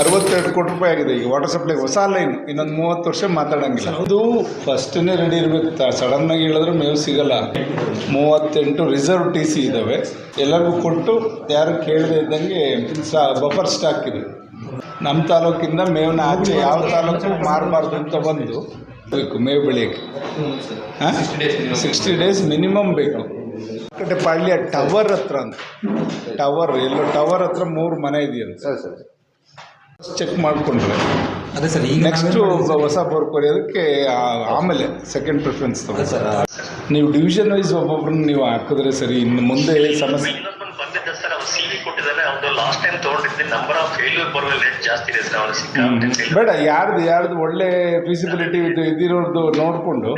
ಅರವತ್ತೆರಡು ಕೋಟಿ ರೂಪಾಯಿ ಆಗಿದೆ. ಈಗ ವಾಟರ್ ಸಪ್ಲೈ ಹೊಸ ಲೈನ್ ಇನ್ನೊಂದು ಮೂವತ್ತು ವರ್ಷ ಮಾತಾಡಂಗಿಲ್ಲ. ಅದು ಫಸ್ಟನ್ನೇ ರೆಡಿ ಇರಬೇಕು. ಸಡನ್ನಾಗಿ ಹೇಳಿದ್ರೆ ಮೇವು ಸಿಗಲ್ಲ. ಮೂವತ್ತೆಂಟು ರಿಸರ್ವ್ ಟಿ ಸಿ ಇದ್ದಾವೆ ಎಲ್ಲರಿಗೂ ಕೊಟ್ಟು, ಯಾರು ಕೇಳದೆ ಇದ್ದಂಗೆ ಬಫರ್ ಸ್ಟಾಕ್ ಇದೆ. ನಮ್ಮ ತಾಲೂಕಿಂದ ಮೇವನ್ನ ಆಚೆ ಯಾವ ತಾಲೂಕು ಮಾರಬಾರ್ದು ಅಂತ ಬಂದು ಬೇಕು ಮೇವು ಬೆಳೆಯೋಕ್ಕೆ. ಸಿಕ್ಸ್ಟಿ ಡೇಸ್ ಮಿನಿಮಮ್ ಬೇಕು. ಕಡೆ ಪಾಳ್ಯ ಟವರ್ ಹತ್ರ ಅಂತ. ಟವರ್ ಎಲ್ಲೋ ಟವರ್ ಹತ್ರ ಮೂರು ಮನೆ ಇದೆಯಂತ. ಸರ್, ಸರಿ. ಚೆಕ್ ಮಾಡಿಕೊಂಡ್ರೆ ಅದೇ ಸರ್ ಈಗ ನೆಕ್ಸ್ಟ್ ಹೊಸ ಬೋರ್ ಕೊರೆಯೋದಕ್ಕೆ ಆ- ಆಮೇಲೆ ಸೆಕೆಂಡ್ ಪ್ರಿಫರೆನ್ಸ್ ತಗೋ ಸರ್ ನೀವು ಡಿವಿಷನ್ ವೈಸ್ ಒಬ್ಬೊಬ್ರನ್ನ ನೀವು ಹಾಕಿದ್ರೆ ಸರಿ ಇನ್ನು ಮುಂದೆ ಸಮಸ್ಯೆ? ಇನ್ನೊಬ್ಬನು ಬಂದಿದ್ದ ಸರ್ ಅವ್ರು ಸಿ ವಿ ಕೊಟ್ಟಿದ್ದಾರೆ. ಅವ್ನು ಲಾಸ್ಟ್ ಟೈಮ್ ತೊಗೊಂಡಿದ್ದೆ ನಂಬರ್ ಆಫ್ ಫೇಲ್ಯೂರ್ ಬರುವ ರೇಟ್ ಜಾಸ್ತಿ ಇದೆ ಸರ್ ಅವ್ನು ಸಿಕ್ಕಾಪಟ್ಟೆ ಬೇಡ ಯಾರ್ದು ಯಾರ್ದು ಒಳ್ಳೆ ಫಿಸಿಬಿಲಿಟಿ ಇದು ಇದಿರೋದು ನೋಡಿಕೊಂಡು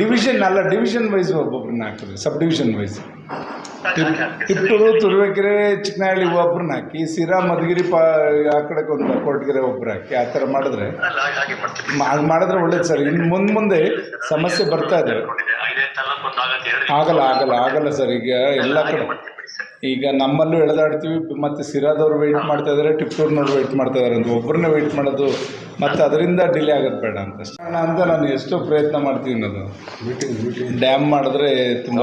ಡಿವಿಷನ್ ಅಲ್ಲ ಡಿವಿಷನ್ ವೈಸ್ ಒಬ್ಬೊಬ್ರನ್ನ ಹಾಕಿದ್ರೆ sub division wise Kittur Turuvekere Chikkanahalli ಒಬ್ರನ್ನ ಹಾಕಿ ಸಿರಾ ಮಧುಗಿರಿ ಪಾ ಆ ಕಡೆಗೆ ಒಂದು ಕೊರಟಗೆರೆ ಒಬ್ಬರು ಹಾಕಿ ಆ ಥರ ಮಾಡಿದ್ರೆ ಮಾ- ಮಾಡಿದ್ರೆ ಒಳ್ಳೇದು ಸರ್. ಇನ್ನು ಮುಂದೆ ಮುಂದೆ ಸಮಸ್ಯೆ ಬರ್ತಾ ಇದೆ. ಆಗಲ್ಲ ಆಗಲ್ಲ ಆಗಲ್ಲ ಸರ್. ಈಗ ಎಲ್ಲ ಕಡೆ ಈಗ ನಮ್ಮಲ್ಲೂ ಎಳೆದಾಡ್ತೀವಿ ಮತ್ತು ಸಿರಾದವ್ರು ವೆಯ್ಟ್ ಮಾಡ್ತಾ ಇದ್ದಾರೆ ಟಿಪ್ಟೂರ್ನವ್ರು ವೆಯ್ಟ್ ಮಾಡ್ತಾ ಇದ್ದಾರೆ ಅಂತ. ಒಬ್ಬರನ್ನ ವೆಯ್ಟ್ ಮಾಡೋದು ಮತ್ತು ಅದರಿಂದ ಡಿಲೇ ಆಗೋದು ಬೇಡ ಅಂತ. ಕಾರಣ ಅಂತ ನಾನು ಎಷ್ಟೋ ಪ್ರಯತ್ನ ಮಾಡ್ತೀನಿ ಅದು ಡ್ಯಾಮ್ ಮಾಡಿದ್ರೆ ತುಂಬ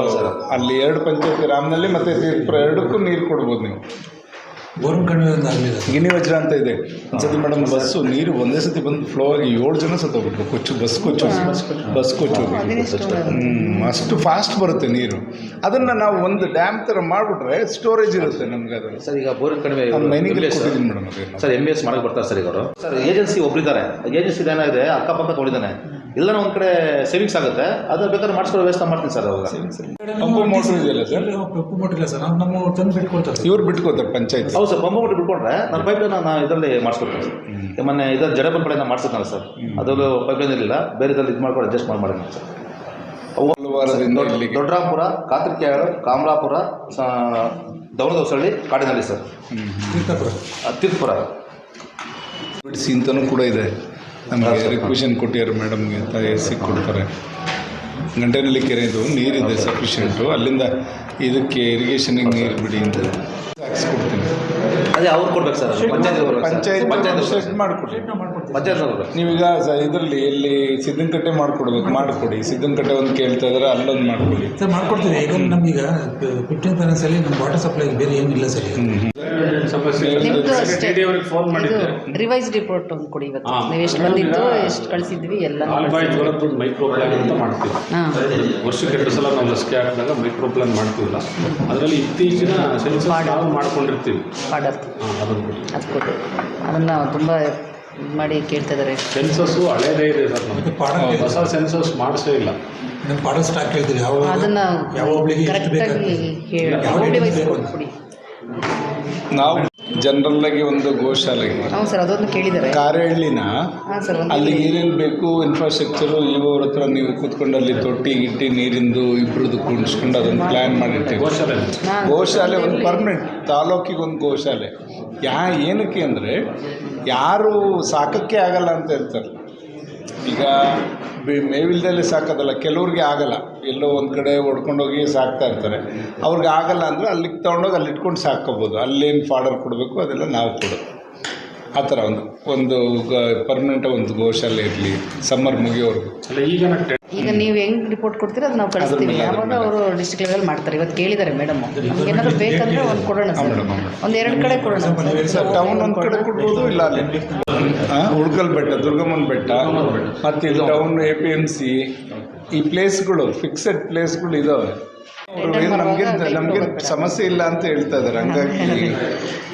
ಅಲ್ಲಿ ಎರಡು ಪಂಚಾಯತ್ ರಾಮ್ನಲ್ಲಿ ಮತ್ತು ತೀರ್ಪುರ ಎರಡಕ್ಕೂ ನೀರು ಕೊಡ್ಬೋದು ನೀವು. ಒಂದು ಗಿಣಿ ಗಿನಿ ವಜ್ರ ಅಂತ ಇದೆ. ಒಂದ್ಸತಿ ಮೇಡಮ್ ಬಸ್ಸು ನೀರು ಒಂದೇ ಸತಿ ಬಂದು ಫ್ಲೋ ಆಗಿ ಏಳು ಜನ ಸತ್ತೋಗ್ಬಿಟ್ರು. ಕೊಚ್ಚು ಬಸ್ ಕೊಚ್ಚು ಬಸ್ ಕೊಚ್ಚು. ಹ್ಮ್, ಅಷ್ಟು ಫಾಸ್ಟ್ ಬರುತ್ತೆ ನೀರು. ಅದನ್ನ ನಾವು ಒಂದು ಡ್ಯಾಮ್ ತರ ಮಾಡ್ಬಿಟ್ರೆ ಸ್ಟೋರೇಜ್ ಇರುತ್ತೆ ನಮ್ಗೆ ಅದು. ಸರ್ ಈಗ ಬೋರಿನ ಕಣಿವೆ ನಾನು ಮೈನಿಂಗ್ ಕೊಟ್ಟಿದ್ದೀನಿ ಮೇಡಮ್ ಅದನ್ನು ಸರ್ ಎಂ ಬಿ ಎಸ್ ಮಾಡಕ್ಕೆ ಬರ್ತಾರೆ ಸರ್ ಈಗ ಅವರು. ಸರ್ ಏಜೆನ್ಸಿ ಒಬ್ಬರಿದ್ದಾರೆ ಏಜೆನ್ಸಿ ಏನಾಗಿದೆ? ಅಕ್ಕಪಕ್ಕ ತೊಗೊಂಡಿದ್ದಾನೆ. ಇಲ್ಲ ಒಂದು ಕಡೆ ಸೇವಿಂಗ್ಸ್ ಆಗುತ್ತೆ. ಅದನ್ನ ಬೇಕಾದ್ರೆ ಮಾಡಿಸ್ಕೊಳ್ಳೋ ವ್ಯವಸ್ಥೆ ಮಾಡ್ತೀನಿ ಸರ್ ಅವಾಗ. ಪಂಪು ಮೋಟ್ರ್ ಇದೆಯಲ್ಲ ಸರ್? ಕಂಪು ಮೋಟರ್ ಇಲ್ಲ ಸರ್. ನಾವು ನಮ್ಮ ತಂದು ಬಿಟ್ಕೊಳ್ತಾರೆ ಇವ್ರು ಬಿಟ್ಕೊಳ್ತಾರೆ ಪಂಚಾಯತ್. ಹೌದು ಸರ್ ಪಂಪು ಬಿಟ್ಟು ಬಿಟ್ಕೊಂಡ್ರೆ ನಾನು ಪೈಪ್ ಲೈನ್ ನಾನು ಇದರಲ್ಲಿ ಮಾಡಿಸ್ಕೊಡ್ತೀನಿ ಸರ್. ಮೊನ್ನೆ ಇದರ ಜಡಪನ್ ಕಡೆ ನಾನು ಮಾಡಿಸಿದ್ನಲ್ಲ ಸರ್. ಅದರಲ್ಲೂ ಪೈಪ್ ಲೈನ್ ಇರಲಿಲ್ಲ. ಬೇರೆ ಇದ್ರಲ್ಲಿ ಇದು ಮಾಡ್ಕೊಂಡು ಅಡ್ಜಸ್ಟ್ ಮಾಡಿ ಮಾಡಿದ್ದೀನಿ ಸರ್. ದೊಡ್ಡರಾಪುರ ಕಾತ್ರಿಕೆಯಾಳು ಕಾಮಲಾಪುರ ದೌಡದವಸಳ್ಳಿ ಕಾಡಿನಲ್ಲಿ ಸರ್. ತೀರ್ಥಪುರ. ತೀರ್ಥಪುರ. ಬಿಡಿಸಿ ಅಂತಲೂ ಕೂಡ ಇದೆ. ನಮಗೆ ರಿಕ್ವೆಷನ್ ಕೊಟ್ಟಿದ್ದಾರೆ ಮೇಡಮ್ಗೆ ಅಂತ ಗಂಟೆನಲ್ಲಿ ಕೊಡ್ತಾರೆ. ಗಂಟೆನಲ್ಲಿ ಕೆರೆದು ನೀರಿದೆ ಸಫಿಷಿಯೆಂಟು ಅಲ್ಲಿಂದ ಇದಕ್ಕೆ ಇರಿಗೇಷನಿಗೆ ನೀರು ಬಿಡಿ ಅಂತ ಹಾಕ್ಸ್ಕೊಡ್ತೀನಿ. ಅದೇ ಅವ್ರು ಕೊಡ್ಬೇಕು ಸರ್ ಪಂಚಾಯತ್ ಪಂಚಾಯತ್ ಮಾಡಿಕೊಡಿ ಪಂಚಾಯತ್ ನೀವೀಗ ಇದರಲ್ಲಿ ಇಲ್ಲಿ ಸಿದ್ದನಕಟ್ಟೆ ಮಾಡ್ಕೊಡ್ಬೇಕು ಮಾಡಿಕೊಡಿ. ಸಿದ್ದನಕಟ್ಟೆ ಒಂದು ಕೇಳ್ತಾ ಇದ್ದಾರೆ ಅಲ್ಲೊಂದು ಮಾಡ್ಕೊಡಿ. ಸರ್ ಮಾಡ್ಕೊಡ್ತೀವಿ. ಈಗ ನಮ್ಗೆ ಫಿಫ್ಟೀನ್ ಫೈನಾನ್ಸಲ್ಲಿ ನಮ್ಮ ವಾಟರ್ ಸಪ್ಲೈ ಬೇರೆ ಏನಿಲ್ಲ ಸರ್ ಅಷ್ಟೇ. ಇದು ರಿವೈಸ್ ರಿಪೋರ್ಟ್ ಒಂದು ಕೊಡಿ ಇವತ್ತು. ನೀವು ಎಷ್ಟು ಬಂದಿದ್ದು ಎಷ್ಟು ಕಳಿಸಿದ್ವಿ ಎಲ್ಲ ಮೈಕ್ರೋ ಪ್ಲಾನ್ ಅಂತ ಮಾಡ್ತೀವಿ. ವರ್ಷಕ್ಕೆ ಎರಡು ಸಲ ನಾವು ಲಸಿಕೆ ಹಾಕಿದಾಗ ಮೈಕ್ರೋ ಪ್ಲಾನ್ ಮಾಡ್ತೀವಲ್ಲ? ಅದರಲ್ಲಿ ಇತ್ತೀಚಿನ ಸೆನ್ಸಸ್ ನಾವು ಮಾಡ್ಕೊಂಡಿರ್ತೀವಿ. ಅದು ಕೊಟ್ಟು ಅದನ್ನು ತುಂಬ ಮಾಡಿ ಕೇಳ್ತಾ ಇದ್ದಾರೆ ಸೆನ್ಸಸ್ಸು ಹಳೇದೇ ಇದೆ ಸರ್ ನಮಗೆ ಪಾಡಲ್ ಹೊಸ ಸೆನ್ಸಸ್ ಮಾಡಿಸೇ ಇಲ್ಲ. ನಿಮ್ಮ ಪಾಡ ಸ್ಟಾಕ್ ಹೇಳ್ತೀವಿ ಯಾವ ಅದನ್ನು ಯಾವ ಕರೆಕ್ಟಾಗಿ ಹೇಳಿ. ಯಾವ ರಿವೈಸ್ ಬೇಕು? ಆಗಿ ಒಂದು ಗೋಶಾಲೆಗೆ. ಹ್ಞೂ ಸರ್ ಅದೊಂದು ಕೇಳಿದ್ದಾರೆ. ಕಾರಹಳ್ಳಿನ ಹಾಂ ಸರ್ ಒಂದು ಅಲ್ಲಿ ಏನೇನು ಬೇಕು ಇನ್ಫ್ರಾಸ್ಟ್ರಕ್ಚರು ಇವ್ರ ಹತ್ರ ನೀವು ಕೂತ್ಕೊಂಡು ಅಲ್ಲಿ ತೊಟ್ಟಿ ಗಿಟ್ಟಿ ನೀರಿಂದು ಇಬ್ಬರದ್ದು ಕುಣಿಸ್ಕೊಂಡು ಅದನ್ನು ಪ್ಲ್ಯಾನ್ ಮಾಡಿರ್ತೀವಿ. ಗೋಶಾಲೆ ಗೋಶಾಲೆ ಒಂದು ಪರ್ಮನೆಂಟ್ ತಾಲೂಕಿಗೆ ಒಂದು ಗೋಶಾಲೆ. ಯಾ ಏನಕ್ಕೆ ಅಂದರೆ ಯಾರು ಸಾಕಕ್ಕೆ ಆಗಲ್ಲ ಅಂತ ಇರ್ತಾರೆ ಈಗ ಮೇವಿಲ್ದಲ್ಲೇ ಸಾಕೋದಲ್ಲ, ಕೆಲವ್ರಿಗೆ ಆಗಲ್ಲ. ಎಲ್ಲೋ ಒಂದು ಕಡೆ ಹೊಡ್ಕೊಂಡೋಗಿ ಸಾಕ್ತಾ ಇರ್ತಾರೆ. ಅವ್ರಿಗೆ ಆಗಲ್ಲ ಅಂದರೆ ಅಲ್ಲಿಗೆ ತೊಗೊಂಡೋಗಿ ಅಲ್ಲಿ ಇಟ್ಕೊಂಡು ಸಾಕೋಬೋದು ಅಲ್ಲೇನು ಫಾಡರ್ ಕೊಡಬೇಕು, ಅದೆಲ್ಲ ನಾವು ಕೊಡೋದು. ಆ ಥರ ಒಂದು ಒಂದು ಪರ್ಮನೆಂಟ್ ಒಂದು ಗೋಶಾಲೆ ಇರಲಿ ಸಮ್ಮರ್ ಮುಗಿಯೋರು ಅಲ್ಲ, ಈಗ ಈಗ ನೀವು ಹೆಂಗ್ ರಿಪೋರ್ಟ್ ಕೊಡ್ತೀರೋ ಅದು ನಾವು ಕಳಿಸ್ತೀವಿ. ಯಾವಾಗ ಅವರು ಡಿಸ್ಟ್ರಿಕ್ಟ್ ಲೆವೆಲ್ ಮಾಡ್ತಾರೆ. ಇವತ್ತು ಕೇಳಿದ್ದಾರೆ ಮೇಡಮ್ ಏನಾದರೂ ಬೇಕಂದ್ರೆ ಒಂದು ಕೊಡೋಣ ಸರ್. ಒಂದು ಎರಡು ಕಡೆ ಕೊಡೋಣ ಸರ್ ಟೌನ್ ಒಂದು ಕಡೆ ಕೊಡ್ಬೋದು ಇಲ್ಲ ಅಲ್ಲಿ? ಉಳ್ಕಲ್ ಬೆಟ್ಟ ದುರ್ಗಮ್ಮನ ಬೆಟ್ಟ. ಮತ್ತು town A P M C ಈ ಪ್ಲೇಸ್ಗಳು ಫಿಕ್ಸೆಡ್ ಪ್ಲೇಸ್ಗಳು ಏನು ನಮಗೆ ನಮಗೆ ಸಮಸ್ಯೆ ಇಲ್ಲ ಅಂತ ಹೇಳ್ತಾ ಇದಾರೆ ಹಂಗಾಗಿ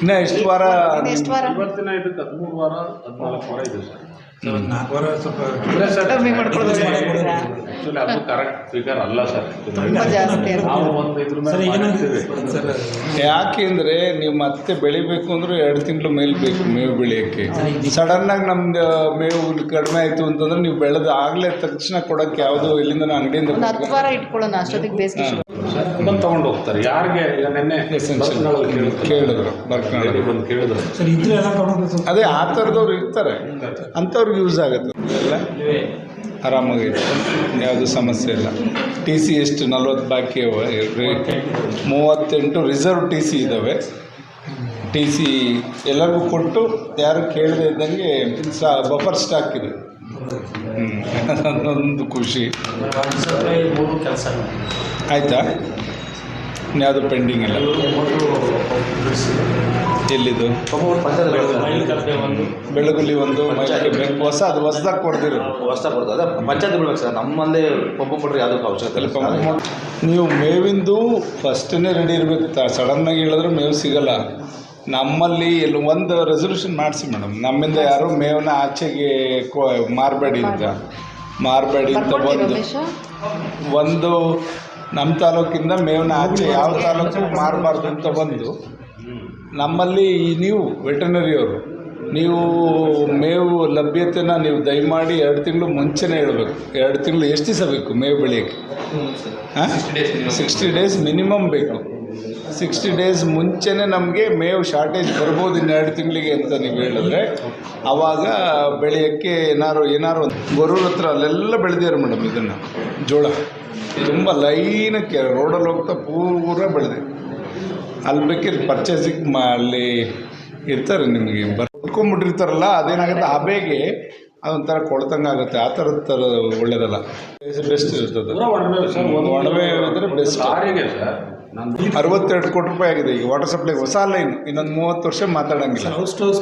ಇನ್ನ ಎಷ್ಟು ವಾರ ಎಷ್ಟು ವಾರ. ಇವತ್ತಿನ ಇದಕ್ಕೆ ಹದಿಮೂರು ವಾರ ಹದಿನಾಲ್ಕು ವಾರ ಇದೆ ಸರ್. ನಾಲ್ಕು ವಾರ ಸ್ವಲ್ಪ ಅಂದ್ರೆ ಸರ್ ಕಮ್ಮಿ ಮಾಡ್ಕೊಳ್ಬೋದು ಸರ್. ಆ್ಯಕ್ಚುಲಿ ಅದು ಕರೆಕ್ಟ್ ಫಿಗರ್ ಅಲ್ಲ ಸರ್. ತುಂಬ ಜಾಸ್ತಿ ನಾವು ಒಂದು ಇದ್ರ ಮೇಲೆ ಮತ್ತೆ ಬೆಳಿಬೇಕು ಅಂದ್ರೆ ಎರಡು ತಿಂಗಳು ಮೇಲೆ ಬೇಕು ಮೇವು ಸಡನ್ ಆಗಿ ನಮ್ದು ಮೇವು ಕಡಿಮೆ ಆಯ್ತು ಅಂತಂದ್ರೆ ನೀವು ಬೆಳೆದ ಆಗ್ಲೇ ತಕ್ಷಣ ಕೊಡಕ್ಕೆ ಯಾವ್ದು ಇಲ್ಲಿಂದ ಅಂಗಡಿಯಿಂದ ಒಂದು ಹತ್ತು ವಾರ ಇಟ್ಕೊಳ್ಳೋಣ ಅಷ್ಟೊತ್ತಿಗೆ ಬೇಸಿಗೆ ಶುರು. ಬಂದು ತಗೊಂಡು ಹೋಗ್ತಾರೆ. ಯಾರಿಗೆ? ಈಗ ನಿನ್ನೆ ಕೇಳಿದ್ರು. ಕೇಳಿದ್ರು ಬರ್ಕನಾಳ ಲೇಡಿ ಬಂದು ಕೇಳಿದ್ರು? ಸರ್ ಇದ್ರೆ ಸರ್ ಅದೇ ಆ ಥರದವ್ರು ಇರ್ತಾರೆ. ಅಂಥವ್ರಿಗೆ ಯೂಸ್ ಆಗುತ್ತೆ. ಎಲ್ಲ ಆರಾಮಾಗಿ ಯಾವುದು ಸಮಸ್ಯೆ ಇಲ್ಲ. ಟಿ ಸಿ ಎಷ್ಟು? ನಲ್ವತ್ತು ಬಾಕಿ ಮೂವತ್ತೆಂಟು ರಿಸರ್ವ್ ಟಿ ಸಿ ಇದ್ದಾವೆ ಟಿ ಸಿ ಎಲ್ಲರಿಗೂ ಕೊಟ್ಟು ಯಾರು ಕೇಳದೇ ಇದ್ದಂಗೆ ಸ್ಟಾ ಬಫರ್ ಸ್ಟಾಕ್ ಇದೆ. ಅದೊಂದು ಖುಷಿ. ಕೆಲಸ ಆಯಿತಾ? ಇನ್ಯಾವುದು ಪೆಂಡಿಂಗ್ ಇಲ್ಲ? ಎಲ್ಲಿದು? ಬೆಳಗುಲಿ ಒಂದು ಹೊಸ ಅದು ಹೊಸದಾಗಿ ಕೊಡ್ತೀರಿ ಹೊಸ ಕೊಡ್ತದೆ ಅದೇ ಪಂಚಾಯತ್ ಬಿಡ್ಬೇಕು ಸರ್. ನಮ್ಮಲ್ಲಿ ಪಂಪ್ ಕೊಡ್ರಿ ಯಾವುದಕ್ಕೂ ಅವಶ್ಯಕತೆ ಇಲ್ಲ ನೀವು ಮೇವಿಂದು ಫಸ್ಟನ್ನೇ ರೆಡಿ ಇರಬೇಕು. ಸಡನ್ನಾಗಿ ಹೇಳಿದ್ರೆ ಮೇವು ಸಿಗಲ್ಲ. ನಮ್ಮಲ್ಲಿ ಇಲ್ಲಿ ಒಂದು ರೆಸೊಲ್ಯೂಷನ್ ಮಾಡಿಸಿ ಮೇಡಮ್ ನಮ್ಮಿಂದ ಯಾರು ಮೇವನ್ನ ಆಚೆಗೆ ಕೊ- ಮಾರಬೇಡಿ ಅಂತ. ಮಾರಬೇಡಿ. ಅಂತ ಒಂದು ಒಂದು ನಮ್ಮ ತಾಲೂಕಿಂದ ಮೇವನ್ನ ಆಚೆ ಯಾವ ತಾಲೂಕು ಮಾರಬಾರ್ದು ಅಂತ ಬಂದು ನಮ್ಮಲ್ಲಿ ಈ ನೀವು ವೆಟರ್ನರಿಯವರು ನೀವು ಮೇವು ಲಭ್ಯತೆನ ನೀವು ದಯಮಾಡಿ ಎರಡು ತಿಂಗಳು ಮುಂಚೆನೇ ಹೇಳಬೇಕು. ಎರಡು ತಿಂಗಳು ಎಷ್ಟು ದಿವಸ ಬೇಕು ಮೇವು ಬೆಳೆಯೋಕ್ಕೆ? ಹಾಂ? ಸಿಕ್ಸ್ಟಿ ಡೇಸ್ ಮಿನಿಮಮ್ ಬೇಕು. ಸಿಕ್ಸ್ಟಿ ಡೇಸ್ ಮುಂಚೆನೇ ನಮಗೆ ಮೇವು ಶಾರ್ಟೇಜ್ ಬರ್ಬೋದು ಇನ್ನೆರಡು ತಿಂಗಳಿಗೆ ಅಂತ ನೀವು ಹೇಳಿದ್ರೆ. ಆವಾಗ ಬೆಳೆಯೋಕ್ಕೆ ಏನಾರು ಏನಾರು ಒಂದು ಹತ್ರ ಅಲ್ಲೆಲ್ಲ ಬೆಳೆದಿದ್ದಾರೆ ಮೇಡಮ್ ಇದನ್ನು ಜೋಳ. ತುಂಬ ಲೈನಕ್ಕೆ ರೋಡಲ್ಲಿ ಹೋಗ್ತಾ ಪೂರ ಬೆಳೆದೆ ಅಲ್ಲಿ ಬೇಕಿದ್ರೆ ಪರ್ಚೇಸಿಂಗ್ ಮಾ ಅಲ್ಲಿ ಇರ್ತಾರೆ ನಿಮಗೆ ಬರ್ಕೊಂಬಿಟ್ಟಿರ್ತಾರಲ್ಲ ಅದೇನಾಗುತ್ತೆ ಹಬೆಗೆ ಅದೊಂಥರ ಕೊಳ್ತಂಗೆ ಆಗುತ್ತೆ ಆ ಥರದ ಥರ ಒಳ್ಳೇದಲ್ಲ. ಬೆಸ್ಟ್ ಇರ್ತದೆ. ಒಣವೆ ಅಂದರೆ ಬೆಸ್ಟ್ ಅರವತ್ತೆರಡು ಕೋಟಿ ರೂಪಾಯಿ ಆಗಿದೆ. ಈಗ ವಾಟರ್ ಸಪ್ಲೈ ಹೊಸ ಲೈನ್ ಇನ್ನೊಂದು ಮೂವತ್ತು ವರ್ಷ ಮಾತಾಡಂಗಿಲ್ಲ. House to house